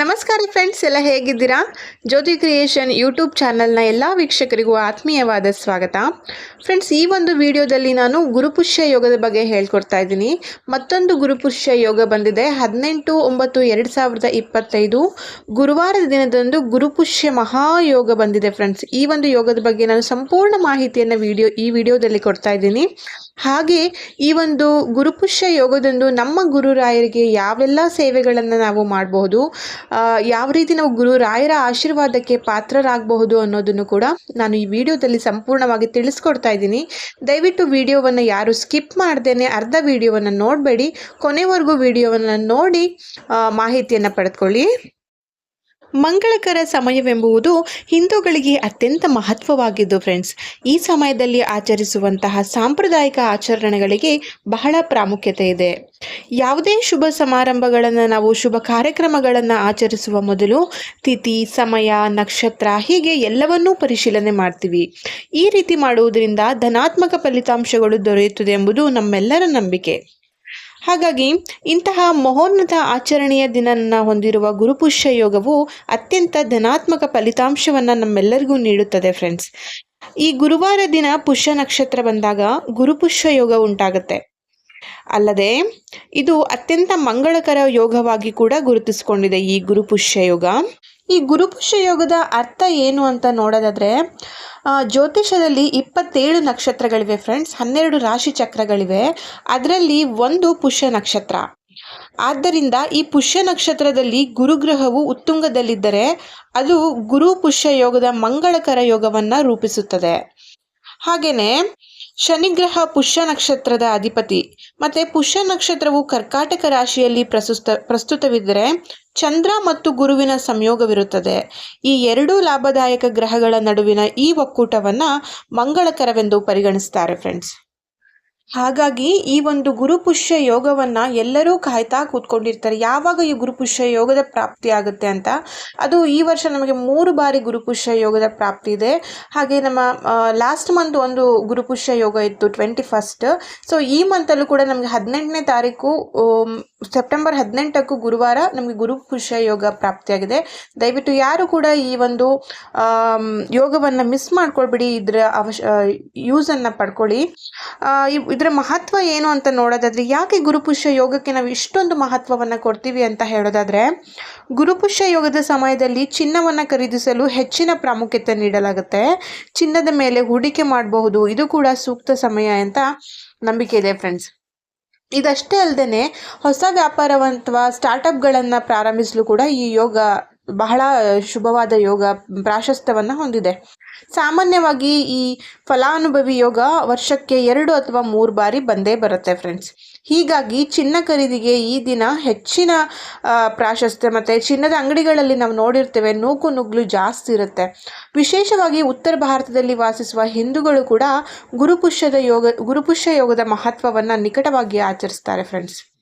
ನಮಸ್ಕಾರ ಫ್ರೆಂಡ್ಸ್ ಎಲ್ಲ ಹೇಗಿದ್ದೀರಾ? ಜ್ಯೋತಿ ಕ್ರಿಯೇಷನ್ ಯೂಟ್ಯೂಬ್ ಚಾನಲ್ನ ಎಲ್ಲ ವೀಕ್ಷಕರಿಗೂ ಆತ್ಮೀಯವಾದ ಸ್ವಾಗತ. ಫ್ರೆಂಡ್ಸ್ ಈ ಒಂದು ವಿಡಿಯೋದಲ್ಲಿ ನಾನು ಗುರುಪುಷ್ಯ ಯೋಗದ ಬಗ್ಗೆ ಹೇಳ್ಕೊಡ್ತಾ ಇದ್ದೀನಿ. ಮತ್ತೊಂದು ಗುರುಪುಷ್ಯ ಯೋಗ ಬಂದಿದೆ. ಹದಿನೆಂಟು ಒಂಬತ್ತು ಎರಡು ಸಾವಿರದ ಇಪ್ಪತ್ತೈದು ಗುರುವಾರದ ದಿನದಂದು ಗುರುಪುಷ್ಯ ಮಹಾಯೋಗ ಬಂದಿದೆ ಫ್ರೆಂಡ್ಸ್ ಈ ಒಂದು ಯೋಗದ ಬಗ್ಗೆ ನಾನು ಸಂಪೂರ್ಣ ಮಾಹಿತಿಯನ್ನು ವಿಡಿಯೋ, ಈ ವಿಡಿಯೋದಲ್ಲಿ ಕೊಡ್ತಾ ಇದ್ದೀನಿ. ಹಾಗೆ ಈ ಒಂದು ಗುರುಪುಷ್ಯ ಯೋಗದಂದು ನಮ್ಮ ಗುರುರಾಯರಿಗೆ ಯಾವೆಲ್ಲ ಸೇವೆಗಳನ್ನು ನಾವು ಮಾಡಬಹುದು ಯಾವ ರೀತಿ ನಾವು ಗುರುರಾಯರ ಆಶೀರ್ವಾದಕ್ಕೆ ಪಾತ್ರರಾಗಬಹುದು ಅನ್ನೋದನ್ನು ಕೂಡ ನಾನು ಈ ವಿಡಿಯೋದಲ್ಲಿ ಸಂಪೂರ್ಣವಾಗಿ ತಿಳಿಸ್ಕೊಡ್ತಾ ಇದ್ದೀನಿ. ದಯವಿಟ್ಟು ವಿಡಿಯೋವನ್ನು ಯಾರು ಸ್ಕಿಪ್ ಮಾಡ್ದೇನೆ ಅರ್ಧ ವಿಡಿಯೋವನ್ನು ನೋಡಬೇಡಿ, ಕೊನೆವರೆಗೂ ವಿಡಿಯೋವನ್ನು ನೋಡಿ ಮಾಹಿತಿಯನ್ನು ಪಡೆದುಕೊಳ್ಳಿ. ಮಂಗಳಕರ ಸಮಯವೆಂಬುದು ಹಿಂದೂಗಳಿಗೆ ಅತ್ಯಂತ ಮಹತ್ವವಾಗಿದ್ದು ಫ್ರೆಂಡ್ಸ್ ಈ ಸಮಯದಲ್ಲಿ ಆಚರಿಸುವಂತಹ ಸಾಂಪ್ರದಾಯಿಕ ಆಚರಣೆಗಳಿಗೆ ಬಹಳ ಪ್ರಾಮುಖ್ಯತೆ ಇದೆ. ಯಾವುದೇ ಶುಭ ಸಮಾರಂಭಗಳನ್ನು ನಾವು ಶುಭ ಕಾರ್ಯಕ್ರಮಗಳನ್ನು ಆಚರಿಸುವ ಮೊದಲು ತಿಥಿ, ಸಮಯ, ನಕ್ಷತ್ರ ಹೀಗೆ ಎಲ್ಲವನ್ನೂ ಪರಿಶೀಲನೆ ಮಾಡ್ತೀವಿ. ಈ ರೀತಿ ಮಾಡುವುದರಿಂದ ಧನಾತ್ಮಕ ಫಲಿತಾಂಶಗಳು ದೊರೆಯುತ್ತದೆ ಎಂಬುದು ನಮ್ಮೆಲ್ಲರ ನಂಬಿಕೆ. ಹಾಗಾಗಿ ಇಂತಹ ಮಹೋನ್ನತ ಆಚರಣೆಯ ದಿನನ ಹೊಂದಿರುವ ಗುರುಪುಷ್ಯ ಯೋಗವು ಅತ್ಯಂತ ಧನಾತ್ಮಕ ಫಲಿತಾಂಶವನ್ನು ನಮ್ಮೆಲ್ಲರಿಗೂ ನೀಡುತ್ತದೆ ಫ್ರೆಂಡ್ಸ್ ಈ ಗುರುವಾರ ದಿನ ಪುಷ್ಯ ನಕ್ಷತ್ರ ಬಂದಾಗ ಗುರುಪುಷ್ಯ ಯೋಗ ಉಂಟಾಗುತ್ತೆ. ಅಲ್ಲದೆ ಇದು ಅತ್ಯಂತ ಮಂಗಳಕರ ಯೋಗವಾಗಿ ಕೂಡ ಗುರುತಿಸಿಕೊಂಡಿದೆ ಈ ಗುರುಪುಷ್ಯ ಯೋಗ. ಈ ಗುರುಪುಷ್ಯ ಯೋಗದ ಅರ್ಥ ಏನು ಅಂತ ನೋಡೋದಾದರೆ ಜ್ಯೋತಿಷ್ಯದಲ್ಲಿ ಇಪ್ಪತ್ತೇಳು ನಕ್ಷತ್ರಗಳಿವೆ ಫ್ರೆಂಡ್ಸ್ ಹನ್ನೆರಡು ರಾಶಿ ಚಕ್ರಗಳಿವೆ. ಅದರಲ್ಲಿ ಒಂದು ಪುಷ್ಯ ನಕ್ಷತ್ರ. ಆದ್ದರಿಂದ ಈ ಪುಷ್ಯ ನಕ್ಷತ್ರದಲ್ಲಿ ಗುರುಗ್ರಹವು ಉತ್ತುಂಗದಲ್ಲಿದ್ದರೆ, ಅದು ಗುರು ಪುಷ್ಯ ಯೋಗದ ಮಂಗಳಕರ ಯೋಗವನ್ನು ರೂಪಿಸುತ್ತದೆ. ಹಾಗೆಯೇ ಶನಿಗ್ರಹ ಪುಷ್ಯ ನಕ್ಷತ್ರದ ಅಧಿಪತಿ. ಮತ್ತೆ ಪುಷ್ಯ ನಕ್ಷತ್ರವು ಕರ್ಕಾಟಕ ರಾಶಿಯಲ್ಲಿ ಪ್ರಸ್ತುತ ಪ್ರಸ್ತುತವಿದ್ದರೆ ಚಂದ್ರ ಮತ್ತು ಗುರುವಿನ ಸಂಯೋಗವಿರುತ್ತದೆ. ಈ ಎರಡೂ ಲಾಭದಾಯಕ ಗ್ರಹಗಳ ನಡುವಿನ ಈ ಒಕ್ಕೂಟವನ್ನು ಮಂಗಳಕರವೆಂದು ಪರಿಗಣಿಸ್ತಾರೆ ಫ್ರೆಂಡ್ಸ್ ಹಾಗಾಗಿ ಈ ಒಂದು ಗುರುಪುಷ್ಯ ಯೋಗವನ್ನ ಎಲ್ಲರೂ ಕಾಯ್ತಾ ಕೂತ್ಕೊಂಡಿರ್ತಾರೆ. ಯಾವಾಗ ಈ ಗುರುಪುಷ್ಯ ಯೋಗದ ಪ್ರಾಪ್ತಿ ಆಗುತ್ತೆ ಅಂತ? ಅದು ಈ ವರ್ಷ ನಮಗೆ ಮೂರು ಬಾರಿ ಗುರುಪುಷ್ಯ ಯೋಗದ ಪ್ರಾಪ್ತಿ ಇದೆ. ಹಾಗೆ ನಮ್ಮ ಲಾಸ್ಟ್ ಮಂತ್ ಒಂದು ಗುರುಪುಷ್ಯ ಯೋಗ ಇತ್ತು ಟ್ವೆಂಟಿ ಫಸ್ಟ್ ಸೊ ಈ ಮಂತಲ್ಲೂ ಕೂಡ ನಮಗೆ ಹದಿನೆಂಟನೇ ತಾರೀಕು ಸೆಪ್ಟೆಂಬರ್ ಹದಿನೆಂಟಕ್ಕೂ ಗುರುವಾರ ನಮಗೆ ಗುರುಪುಷ್ಯ ಯೋಗ ಪ್ರಾಪ್ತಿಯಾಗಿದೆ. ದಯವಿಟ್ಟು ಯಾರು ಕೂಡ ಈ ಒಂದು ಯೋಗವನ್ನು ಮಿಸ್ ಮಾಡ್ಕೊಳ್ಬಿಡಿ. ಇದರ ಅವಶ್ಯ ಯೂಸನ್ನು ಪಡ್ಕೊಳ್ಳಿ. ಇದರ ಮಹತ್ವ ಏನು ಅಂತ ನೋಡೋದಾದರೆ, ಯಾಕೆ ಗುರುಪುಷ್ಯ ಯೋಗಕ್ಕೆ ನಾವು ಇಷ್ಟೊಂದು ಮಹತ್ವವನ್ನು ಕೊಡ್ತೀವಿ ಅಂತ ಹೇಳೋದಾದರೆ, ಗುರುಪುಷ್ಯ ಯೋಗದ ಸಮಯದಲ್ಲಿ ಚಿನ್ನವನ್ನು ಖರೀದಿಸಲು ಹೆಚ್ಚಿನ ಪ್ರಾಮುಖ್ಯತೆ ನೀಡಲಾಗುತ್ತೆ. ಚಿನ್ನದ ಮೇಲೆ ಹೂಡಿಕೆ ಮಾಡಬಹುದು. ಇದು ಕೂಡ ಸೂಕ್ತ ಸಮಯ ಅಂತ ನಂಬಿಕೆ ಇದೆ ಫ್ರೆಂಡ್ಸ್ ಇದಷ್ಟೇ ಅಲ್ಲದೆ ಹೊಸ ವ್ಯಾಪಾರ ಅಥವಾ ಸ್ಟಾರ್ಟಪ್ಗಳನ್ನು ಪ್ರಾರಂಭಿಸಲು ಕೂಡ ಈ ಯೋಗ ಬಹಳ ಶುಭವಾದ ಯೋಗ, ಪ್ರಾಶಸ್ತ್ಯವನ್ನು ಹೊಂದಿದೆ. ಸಾಮಾನ್ಯವಾಗಿ ಈ ಫಲಾನುಭವಿ ಯೋಗ ವರ್ಷಕ್ಕೆ ಎರಡು ಅಥವಾ ಮೂರು ಬಾರಿ ಬಂದೇ ಬರುತ್ತೆ ಫ್ರೆಂಡ್ಸ್ ಹೀಗಾಗಿ ಚಿನ್ನ ಖರೀದಿಗೆ ಈ ದಿನ ಹೆಚ್ಚಿನ ಪ್ರಾಶಸ್ತ್ಯ ಮತ್ತು ಚಿನ್ನದ ಅಂಗಡಿಗಳಲ್ಲಿ ನಾವು ನೋಡಿರ್ತೇವೆ, ನೂಕು ನುಗ್ಲು ಜಾಸ್ತಿ ಇರುತ್ತೆ. ವಿಶೇಷವಾಗಿ ಉತ್ತರ ಭಾರತದಲ್ಲಿ ವಾಸಿಸುವ ಹಿಂದೂಗಳು ಕೂಡ ಗುರುಪುಷ್ಯದ ಯೋಗ, ಗುರುಪುಷ್ಯ ಯೋಗದ ಮಹತ್ವವನ್ನು ನಿಕಟವಾಗಿ ಆಚರಿಸ್ತಾರೆ ಫ್ರೆಂಡ್ಸ್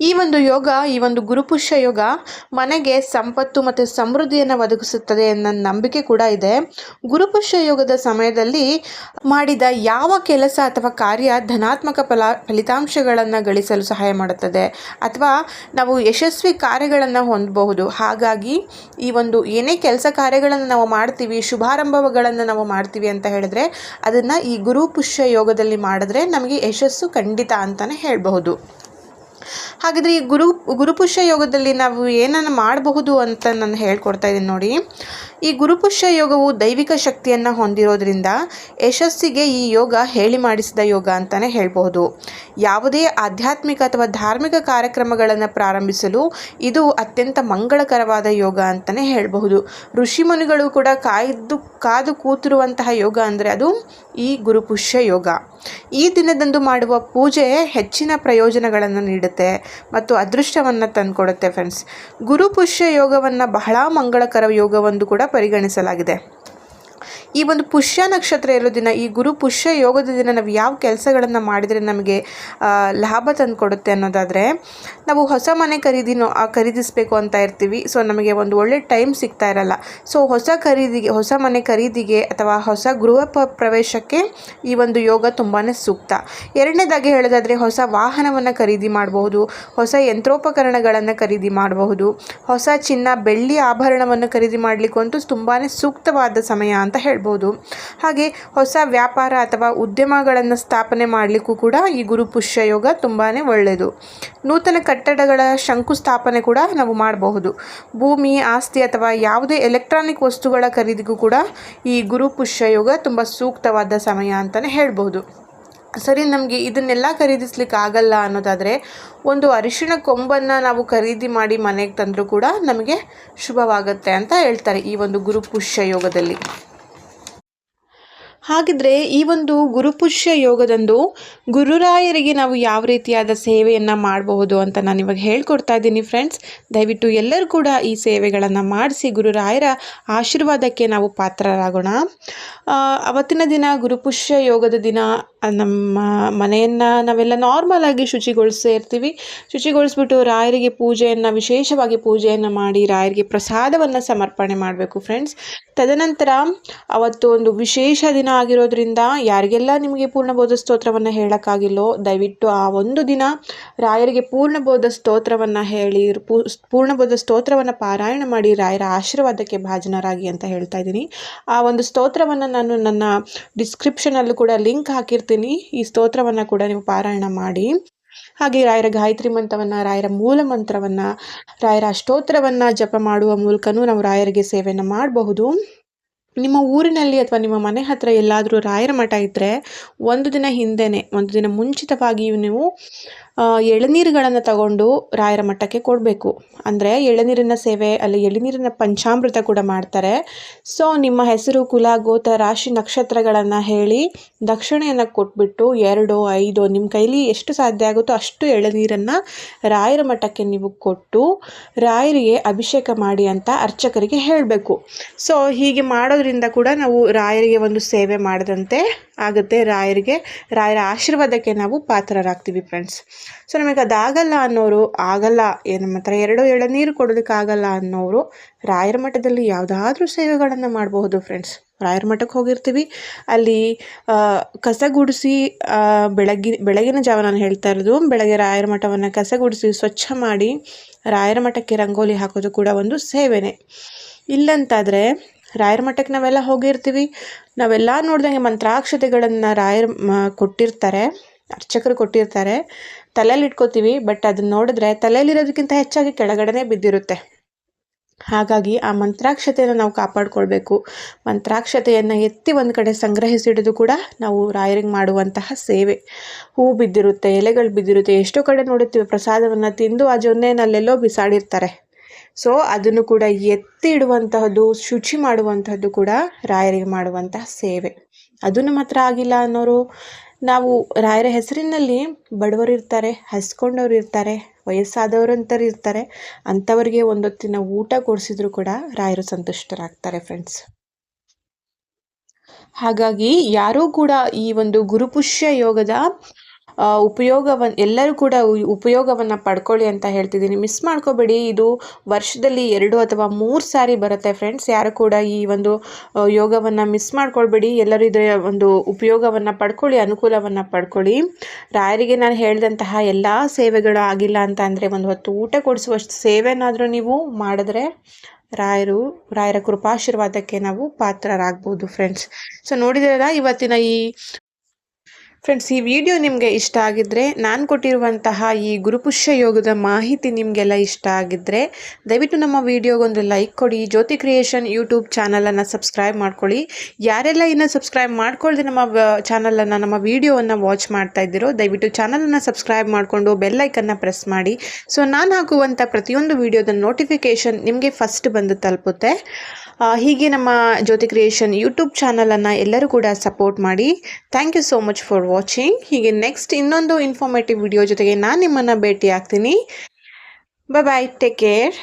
ಈ ಒಂದು ಯೋಗ, ಈ ಒಂದು ಗುರುಪುಷ್ಯ ಯೋಗ ಮನೆಗೆ ಸಂಪತ್ತು ಮತ್ತು ಸಮೃದ್ಧಿಯನ್ನು ಒದಗಿಸುತ್ತದೆ ಅನ್ನೋ ನಂಬಿಕೆ ಕೂಡ ಇದೆ. ಗುರುಪುಷ್ಯ ಯೋಗದ ಸಮಯದಲ್ಲಿ ಮಾಡಿದ ಯಾವ ಕೆಲಸ ಅಥವಾ ಕಾರ್ಯ ಧನಾತ್ಮಕ ಫಲ, ಫಲಿತಾಂಶಗಳನ್ನು ಗಳಿಸಲು ಸಹಾಯ ಮಾಡುತ್ತದೆ ಅಥವಾ ನಾವು ಯಶಸ್ವಿ ಕಾರ್ಯಗಳನ್ನು ಹೊಂದಬಹುದು. ಹಾಗಾಗಿ ಈ ಒಂದು ಏನೇ ಕೆಲಸ ಕಾರ್ಯಗಳನ್ನು ನಾವು ಮಾಡ್ತೀವಿ, ಶುಭಾರಂಭಗಳನ್ನು ನಾವು ಮಾಡ್ತೀವಿ ಅಂತ ಹೇಳಿದ್ರೆ ಅದನ್ನು ಈ ಗುರುಪುಷ್ಯ ಯೋಗದಲ್ಲಿ ಮಾಡಿದ್ರೆ ನಮಗೆ ಯಶಸ್ಸು ಖಂಡಿತ ಅಂತಲೇ ಹೇಳಬಹುದು. ಹಾಗಿದ್ರೆ ಈ ಗುರು, ಗುರುಪುಷ್ಯ ಯೋಗದಲ್ಲಿ ನಾವು ಏನನ್ನು ಮಾಡಬಹುದು ಅಂತ ನಾನು ಹೇಳ್ಕೊಡ್ತಾ ಇದ್ದೀನಿ ನೋಡಿ. ಈ ಗುರುಪುಷ್ಯ ಯೋಗವು ದೈವಿಕ ಶಕ್ತಿಯನ್ನು ಹೊಂದಿರೋದ್ರಿಂದ ಯಶಸ್ಸಿಗೆ ಈ ಯೋಗ ಹೇಳಿ ಮಾಡಿಸಿದ ಯೋಗ ಅಂತಲೇ ಹೇಳ್ಬಹುದು. ಯಾವುದೇ ಆಧ್ಯಾತ್ಮಿಕ ಅಥವಾ ಧಾರ್ಮಿಕ ಕಾರ್ಯಕ್ರಮಗಳನ್ನು ಪ್ರಾರಂಭಿಸಲು ಇದು ಅತ್ಯಂತ ಮಂಗಳಕರವಾದ ಯೋಗ ಅಂತಲೇ ಹೇಳಬಹುದು. ಋಷಿಮುನಿಗಳು ಕೂಡ ಕಾಯ್ದು, ಕಾದು ಕೂತಿರುವಂತಹ ಯೋಗ ಅಂದರೆ ಅದು ಈ ಗುರುಪುಷ್ಯ ಯೋಗ. ಈ ದಿನದಂದು ಮಾಡುವ ಪೂಜೆ ಹೆಚ್ಚಿನ ಪ್ರಯೋಜನಗಳನ್ನು ನೀಡುತ್ತೆ ಮತ್ತು ಅದೃಷ್ಟವನ್ನು ತಂದುಕೊಡುತ್ತೆ ಫ್ರೆಂಡ್ಸ್ ಗುರುಪುಷ್ಯ ಯೋಗವನ್ನು ಬಹಳ ಮಂಗಳಕರ ಯೋಗವೆಂದು ಕೂಡ ಪರಿಗಣಿಸಲಾಗಿದೆ. ಈ ಒಂದು ಪುಷ್ಯ ನಕ್ಷತ್ರ ಇರೋ ದಿನ, ಈ ಗುರು ಪುಷ್ಯ ಯೋಗದ ದಿನ ನಾವು ಯಾವ ಕೆಲಸಗಳನ್ನು ಮಾಡಿದರೆ ನಮಗೆ ಲಾಭ ತಂದು ಕೊಡುತ್ತೆ ಅನ್ನೋದಾದರೆ, ನಾವು ಹೊಸ ಮನೆ ಖರೀದಿನೋ ಖರೀದಿಸಬೇಕು ಅಂತ ಇರ್ತೀವಿ. ಸೊ ನಮಗೆ ಒಂದು ಒಳ್ಳೆ ಟೈಮ್ ಸಿಗ್ತಾ ಇರಲ್ಲ. ಸೊ ಹೊಸ ಖರೀದಿಗೆ, ಹೊಸ ಮನೆ ಖರೀದಿಗೆ ಅಥವಾ ಹೊಸ ಗೃಹ ಪ್ರವೇಶಕ್ಕೆ ಈ ಒಂದು ಯೋಗ ತುಂಬಾ ಸೂಕ್ತ. ಎರಡನೇದಾಗಿ ಹೇಳೋದಾದರೆ, ಹೊಸ ವಾಹನವನ್ನು ಖರೀದಿ ಮಾಡಬಹುದು, ಹೊಸ ಯಂತ್ರೋಪಕರಣಗಳನ್ನು ಖರೀದಿ ಮಾಡಬಹುದು, ಹೊಸ ಚಿನ್ನ, ಬೆಳ್ಳಿ ಆಭರಣವನ್ನು ಖರೀದಿ ಮಾಡಲಿಕ್ಕಂತೂ ತುಂಬಾ ಸೂಕ್ತವಾದ ಸಮಯ ಅಂತ ಹೇಳ್ಬೋದು. ಹಾಗೆ ಹೊಸ ವ್ಯಾಪಾರ ಅಥವಾ ಉದ್ಯಮಗಳನ್ನು ಸ್ಥಾಪನೆ ಮಾಡಲಿಕ್ಕೂ ಕೂಡ ಈ ಗುರು ಪುಷ್ಯ ಯೋಗ ತುಂಬಾ ಒಳ್ಳೆಯದು. ನೂತನ ಕಟ್ಟಡಗಳ ಶಂಕುಸ್ಥಾಪನೆ ಕೂಡ ನಾವು ಮಾಡಬಹುದು. ಭೂಮಿ, ಆಸ್ತಿ ಅಥವಾ ಯಾವುದೇ ಎಲೆಕ್ಟ್ರಾನಿಕ್ ವಸ್ತುಗಳ ಖರೀದಿಗೂ ಕೂಡ ಈ ಗುರು ಪುಷ್ಯ ಯೋಗ ತುಂಬ ಸೂಕ್ತವಾದ ಸಮಯ ಅಂತಲೇ ಹೇಳ್ಬೋದು. ಸರಿ, ನಮಗೆ ಇದನ್ನೆಲ್ಲ ಖರೀದಿಸ್ಲಿಕ್ಕೆ ಆಗಲ್ಲ ಅನ್ನೋದಾದರೆ ಒಂದು ಅರಿಶಿಣ ಕೊಂಬನ್ನು ನಾವು ಖರೀದಿ ಮಾಡಿ ಮನೆಗೆ ತಂದರೂ ಕೂಡ ನಮಗೆ ಶುಭವಾಗುತ್ತೆ ಅಂತ ಹೇಳ್ತಾರೆ ಈ ಒಂದು ಗುರು ಪುಷ್ಯ ಯೋಗದಲ್ಲಿ. ಹಾಗಿದ್ರೆ ಈ ಒಂದು ಗುರುಪುಷ್ಯ ಯೋಗದಂದು ಗುರುರಾಯರಿಗೆ ನಾವು ಯಾವ ರೀತಿಯಾದ ಸೇವೆಯನ್ನು ಮಾಡಬಹುದು ಅಂತ ನಾನು ಇವಾಗ ಹೇಳ್ಕೊಡ್ತಾ ಇದ್ದೀನಿ ಫ್ರೆಂಡ್ಸ್ ದಯವಿಟ್ಟು ಎಲ್ಲರೂ ಕೂಡ ಈ ಸೇವೆಗಳನ್ನು ಮಾಡಿಸಿ ಗುರುರಾಯರ ಆಶೀರ್ವಾದಕ್ಕೆ ನಾವು ಪಾತ್ರರಾಗೋಣ. ಅವತ್ತಿನ ದಿನ ಗುರುಪುಷ್ಯ ಯೋಗದ ದಿನ ನಮ್ಮ ಮನೆಯನ್ನು ನಾವೆಲ್ಲ ನಾರ್ಮಲಾಗಿ ಶುಚಿಗೊಳಿಸ್ತಾ ಇರ್ತೀವಿ. ಶುಚಿಗೊಳಿಸ್ಬಿಟ್ಟು ರಾಯರಿಗೆ ಪೂಜೆಯನ್ನು, ವಿಶೇಷವಾಗಿ ಪೂಜೆಯನ್ನು ಮಾಡಿ ರಾಯರಿಗೆ ಪ್ರಸಾದವನ್ನು ಸಮರ್ಪಣೆ ಮಾಡಬೇಕು ಫ್ರೆಂಡ್ಸ್ ತದನಂತರ ಅವತ್ತು ಒಂದು ವಿಶೇಷ ದಿನ ಆಗಿರೋದ್ರಿಂದ ಯಾರಿಗೆಲ್ಲ ನಿಮಗೆ ಪೂರ್ಣಬೋಧ ಸ್ತೋತ್ರವನ್ನು ಹೇಳೋಕ್ಕಾಗಿಲ್ಲೋ, ದಯವಿಟ್ಟು ಆ ಒಂದು ದಿನ ರಾಯರಿಗೆ ಪೂರ್ಣಬೋಧ ಸ್ತೋತ್ರವನ್ನು ಹೇಳಿ ಪೂರ್ಣಬೋಧ ಸ್ತೋತ್ರವನ್ನು ಪಾರಾಯಣ ಮಾಡಿ ರಾಯರ ಆಶೀರ್ವಾದಕ್ಕೆ ಭಾಜನರಾಗಿ ಅಂತ ಹೇಳ್ತಾ ಇದ್ದೀನಿ. ಆ ಒಂದು ಸ್ತೋತ್ರವನ್ನು ನಾನು ನನ್ನ ಡಿಸ್ಕ್ರಿಪ್ಷನಲ್ಲೂ ಕೂಡ ಲಿಂಕ್ ಹಾಕಿರ್ತೀನಿ. ಈ ಸ್ತೋತ್ರವನ್ನು ಕೂಡ ನೀವು ಪಾರಾಯಣ ಮಾಡಿ. ಹಾಗೆ ರಾಯರ ಗಾಯತ್ರಿ ಮಂತ್ರವನ್ನು, ರಾಯರ ಮೂಲ ಮಂತ್ರವನ್ನು, ರಾಯರ ಅಷ್ಟೋತ್ತರವನ್ನು ಜಪ ಮಾಡುವ ಮೂಲಕನೂ ನಾವು ರಾಯರಿಗೆ ಸೇವೆಯನ್ನು ಮಾಡಬಹುದು. ನಿಮ್ಮ ಊರಿನಲ್ಲಿ ಅಥವಾ ನಿಮ್ಮ ಮನೆ ಹತ್ತಿರ ಎಲ್ಲಾದರೂ ರಾಯರ ಮಠ ಇದ್ದರೆ ಒಂದು ದಿನ ಹಿಂದೆನೇ, ಒಂದು ದಿನ ಮುಂಚಿತವಾಗಿ ನೀವು ಎಳನೀರುಗಳನ್ನು ತಗೊಂಡು ರಾಯರ ಮಠಕ್ಕೆ ಕೊಡಬೇಕು. ಅಂದರೆ ಎಳನೀರಿನ ಸೇವೆ ಅಲ್ಲಿ ಎಳನೀರಿನ ಪಂಚಾಮೃತ ಕೂಡ ಮಾಡ್ತಾರೆ. ಸೊ ನಿಮ್ಮ ಹೆಸರು, ಕುಲ, ಗೋತ್ರ, ರಾಶಿ, ನಕ್ಷತ್ರಗಳನ್ನು ಹೇಳಿ ದಕ್ಷಿಣೆಯನ್ನು ಕೊಟ್ಬಿಟ್ಟು ಎರಡು, ಐದು ನಿಮ್ಮ ಕೈಲಿ ಎಷ್ಟು ಸಾಧ್ಯ ಆಗುತ್ತೋ ಅಷ್ಟು ಎಳನೀರನ್ನು ರಾಯರ ಮಠಕ್ಕೆ ನೀವು ಕೊಟ್ಟು ರಾಯರಿಗೆ ಅಭಿಷೇಕ ಮಾಡಿ ಅಂತ ಅರ್ಚಕರಿಗೆ ಹೇಳಬೇಕು. ಸೊ ಹೀಗೆ ಮಾಡೋದ್ರಿಂದ ಕೂಡ ನಾವು ರಾಯರಿಗೆ ಒಂದು ಸೇವೆ ಮಾಡಿದಂತೆ ಆಗುತ್ತೆ. ರಾಯರಿಗೆ, ರಾಯರ ಆಶೀರ್ವಾದಕ್ಕೆ ನಾವು ಪಾತ್ರರಾಗ್ತೀವಿ ಫ್ರೆಂಡ್ಸ್ ಸೊ ನಮಗೆ ಅದಾಗಲ್ಲ ಅನ್ನೋರು, ಆಗಲ್ಲ, ಏನು ಮಾತ್ರ ಎರಡು ಎಳನೀರು ಕೊಡೋದಕ್ಕಾಗಲ್ಲ ಅನ್ನೋರು ರಾಯರ ಮಠದಲ್ಲಿ ಯಾವುದಾದ್ರೂ ಸೇವೆಗಳನ್ನು ಮಾಡಬಹುದು ಫ್ರೆಂಡ್ಸ್ ರಾಯರ ಮಠಕ್ಕೆ ಹೋಗಿರ್ತೀವಿ. ಅಲ್ಲಿ ಕಸ ಗುಡಿಸಿ ಬೆಳಗ್ಗೆ, ಬೆಳಗಿನ ಜಾವ ನಾನು ಹೇಳ್ತಾ ಇರೋದು, ಬೆಳಗ್ಗೆ ರಾಯರ ಮಠವನ್ನು ಕಸ ಗುಡಿಸಿ ಸ್ವಚ್ಛ ಮಾಡಿ ರಾಯರ ಮಠಕ್ಕೆ ರಂಗೋಲಿ ಹಾಕೋದು ಕೂಡ ಒಂದು ಸೇವೆನೇ. ಇಲ್ಲಂತಾದರೆ ರಾಯರ ಮಠಕ್ಕೆ ನಾವೆಲ್ಲ ಹೋಗಿರ್ತೀವಿ. ನಾವೆಲ್ಲ ನೋಡ್ದಂಗೆ ಮಂತ್ರಾಕ್ಷತೆಗಳನ್ನು ರಾಯರ್ ಕೊಟ್ಟಿರ್ತಾರೆ. ಅರ್ಚಕರು ಕೊಟ್ಟಿರ್ತಾರೆ. ತಲೆಯಲ್ಲಿ ಇಟ್ಕೋತೀವಿ ಬಟ್ ಅದನ್ನ ನೋಡಿದ್ರೆ ತಲೆಯಲ್ಲಿರೋದಕ್ಕಿಂತ ಹೆಚ್ಚಾಗಿ ಕೆಳಗಡೆನೇ ಬಿದ್ದಿರುತ್ತೆ. ಹಾಗಾಗಿ ಆ ಮಂತ್ರಾಕ್ಷತೆಯನ್ನು ನಾವು ಕಾಪಾಡ್ಕೊಳ್ಬೇಕು. ಮಂತ್ರಾಕ್ಷತೆಯನ್ನು ಎತ್ತಿ ಒಂದು ಕಡೆ ಸಂಗ್ರಹಿಸಿಡೋದು ಕೂಡ ನಾವು ರಾಯರಿಗೆ ಮಾಡುವಂತಹ ಸೇವೆ. ಹೂ ಬಿದ್ದಿರುತ್ತೆ, ಎಲೆಗಳು ಬಿದ್ದಿರುತ್ತೆ. ಎಷ್ಟೋ ಕಡೆ ನೋಡುತ್ತೀವಿ ಪ್ರಸಾದವನ್ನು ತಿಂದು ಆ ಜೊನ್ನೆನಲ್ಲೆಲ್ಲೋ ಬಿಸಾಡಿರ್ತಾರೆ. ಸೊ ಅದನ್ನು ಕೂಡ ಎತ್ತಿ ಇಡುವಂತಹದ್ದು ಶುಚಿ ಮಾಡುವಂತಹದ್ದು ಕೂಡ ರಾಯರಿಗೆ ಮಾಡುವಂತಹ ಸೇವೆ. ಅದನ್ನು ಮಾತ್ರ ಆಗಿಲ್ಲ ಅನ್ನೋರು, ನಾವು ರಾಯರ ಹೆಸರಿನಲ್ಲಿ ಬಡವರು ಇರ್ತಾರೆ, ಹಸ್ಕೊಂಡವ್ರು ಇರ್ತಾರೆ, ವಯಸ್ಸಾದವರಂತರು ಇರ್ತಾರೆ, ಅಂಥವ್ರಿಗೆ ಒಂದೊತ್ತಿನ ಊಟ ಕೊಡಿಸಿದ್ರು ಕೂಡ ರಾಯರು ಸಂತುಷ್ಟರಾಗ್ತಾರೆ ಫ್ರೆಂಡ್ಸ್ ಹಾಗಾಗಿ ಯಾರೂ ಕೂಡ ಈ ಒಂದು ಗುರುಪುಷ್ಯ ಯೋಗದ ಉಪಯೋಗವನ್ನು ಎಲ್ಲರೂ ಕೂಡ ಉಪಯೋಗವನ್ನು ಪಡ್ಕೊಳ್ಳಿ ಅಂತ ಹೇಳ್ತಿದ್ದೀನಿ. ಮಿಸ್ ಮಾಡ್ಕೋಬೇಡಿ. ಇದು ವರ್ಷದಲ್ಲಿ ಎರಡು ಅಥವಾ ಮೂರು ಸಾರಿ ಬರುತ್ತೆ ಫ್ರೆಂಡ್ಸ್ ಯಾರು ಕೂಡ ಈ ಒಂದು ಯೋಗವನ್ನು ಮಿಸ್ ಮಾಡ್ಕೊಳ್ಬೇಡಿ. ಎಲ್ಲರೂ ಇದರ ಒಂದು ಉಪಯೋಗವನ್ನು ಪಡ್ಕೊಳ್ಳಿ, ಅನುಕೂಲವನ್ನು ಪಡ್ಕೊಳ್ಳಿ. ರಾಯರಿಗೆ ನಾನು ಹೇಳಿದಂತಹ ಎಲ್ಲ ಸೇವೆಗಳು ಆಗಿಲ್ಲ ಅಂತ ಅಂದರೆ ಒಂದು ಹೊತ್ತು ಊಟ ಕೊಡಿಸುವಷ್ಟು ಸೇವೆನಾದರೂ ನೀವು ಮಾಡಿದ್ರೆ ರಾಯರು, ರಾಯರ ಕೃಪಾಶೀರ್ವಾದಕ್ಕೆ ನಾವು ಪಾತ್ರರಾಗ್ಬೋದು ಫ್ರೆಂಡ್ಸ್ ಸೊ ನೋಡಿದ್ರಲ್ಲ ಇವತ್ತಿನ ಈ ಫ್ರೆಂಡ್ಸ್ ಈ ವಿಡಿಯೋ ನಿಮಗೆ ಇಷ್ಟ ಆಗಿದ್ದರೆ ನಾನು ಕೊಟ್ಟಿರುವಂತಹ ಈ ಗುರುಪುಷ್ಯ ಯೋಗದ ಮಾಹಿತಿ ನಿಮಗೆಲ್ಲ ಇಷ್ಟ ಆಗಿದ್ದರೆ ದಯವಿಟ್ಟು ನಮ್ಮ ವಿಡಿಯೋಗೊಂದು ಲೈಕ್ ಕೊಡಿ. ಜ್ಯೋತಿ ಕ್ರಿಯೇಷನ್ ಯೂಟ್ಯೂಬ್ ಚಾನಲನ್ನು ಸಬ್ಸ್ಕ್ರೈಬ್ ಮಾಡ್ಕೊಳ್ಳಿ. ಯಾರೆಲ್ಲ ಇನ್ನೂ ಸಬ್ಸ್ಕ್ರೈಬ್ ಮಾಡ್ಕೊಳ್ಳದೆ ನಮ್ಮ ಚಾನಲನ್ನು, ನಮ್ಮ ವಿಡಿಯೋವನ್ನು ವಾಚ್ ಮಾಡ್ತಾ ಇದ್ದೀರೋ, ದಯವಿಟ್ಟು ಚಾನಲನ್ನು ಸಬ್ಸ್ಕ್ರೈಬ್ ಮಾಡಿಕೊಂಡು ಬೆಲ್ಲೈಕನ್ನು ಪ್ರೆಸ್ ಮಾಡಿ. ಸೊ ನಾನು ಹಾಕುವಂಥ ಪ್ರತಿಯೊಂದು ವಿಡಿಯೋದ ನೋಟಿಫಿಕೇಷನ್ ನಿಮಗೆ ಫಸ್ಟ್ ಬಂದು ತಲುಪುತ್ತೆ. ಹೀಗೆ ನಮ್ಮ ಜ್ಯೋತಿ ಕ್ರಿಯೇಷನ್ ಯೂಟ್ಯೂಬ್ ಚಾನಲನ್ನು ಎಲ್ಲರೂ ಕೂಡ ಸಪೋರ್ಟ್ ಮಾಡಿ. Thank you so much for watching ಹೀಗೆ ನೆಕ್ಸ್ಟ್ ಇನ್ನೊಂದು ಇನ್ಫಾರ್ಮೇಟಿವ್ ವಿಡಿಯೋ ಜೊತೆಗೆ ನಾನು ನಿಮ್ಮನ್ನು ಭೇಟಿ ಆಗ್ತೀನಿ ಬಾಯ್ ಟೇಕ್ ಕೇರ್